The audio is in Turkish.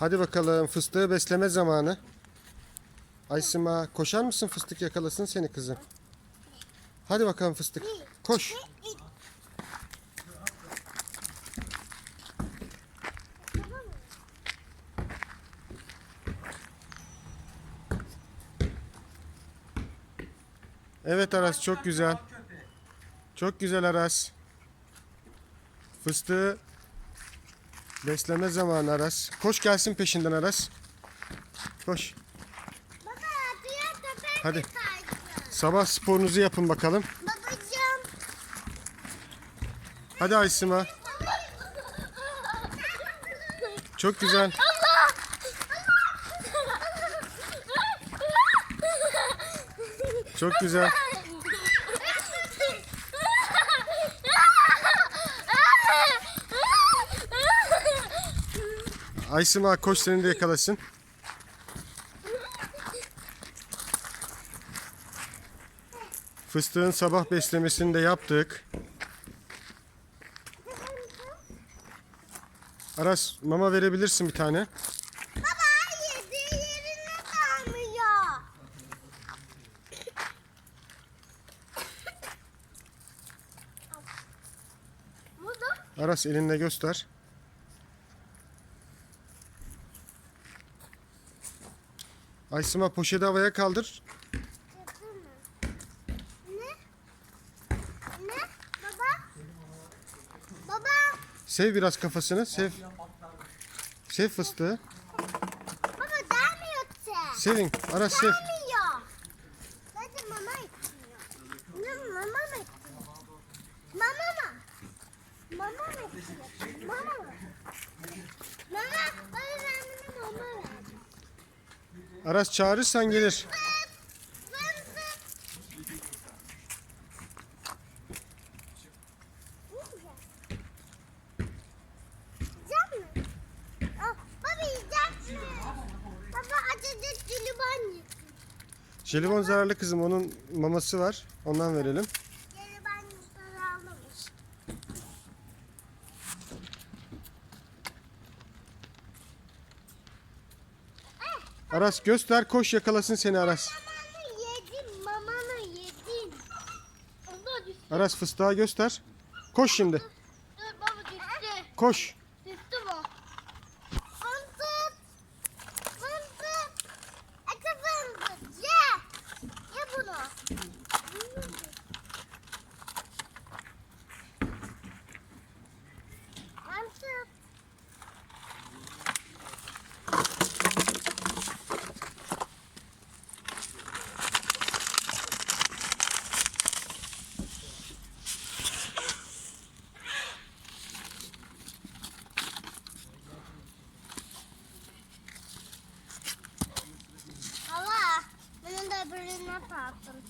Hadi bakalım fıstığı besleme zamanı. Aysima koşar mısın fıstık yakalasın seni kızım. Hadi bakalım fıstık. Koş. Evet Aras çok güzel. Çok güzel Aras. Fıstığı besleme zamanı Aras. Koş gelsin peşinden Aras. Koş. Baba diğer Hadi. Sabah sporunuzu yapın bakalım. Babacığım. Hadi Aysima. Çok güzel. Çok güzel. Aysima koş seni de yakalasın. Fıstığın sabah beslemesini de yaptık. Aras mama verebilirsin bir tane. Baba hayır diğerine kalmıyor. Aras elinle göster. Aysima poşeti havaya kaldır. ne? Ne? Baba? Baba? Sev biraz kafasını. Sev. Sev fıstığı. Baba gelmiyor ki. Sevin. Aras sev. Gelmiyor. Sadece mama istiyor. Ne mama mı? Mama mı? Mama istiyor? Mama, bana kendine mama ver. Aras çağırırsan gelir. Ye. Jelibon zararlı kızım. Onun maması var. Ondan verelim. Jelibon zararlımış. Aras göster koş yakalasın seni Aras. Mamanı yedim, mamanı yedim. Onda düştü. Aras fıstığa göster. Koş şimdi. Dur baba düştü. Koş. Düştü bu. Fındık. Fındık. Ete fındık. Ye. Ye bunu. Nakakatol.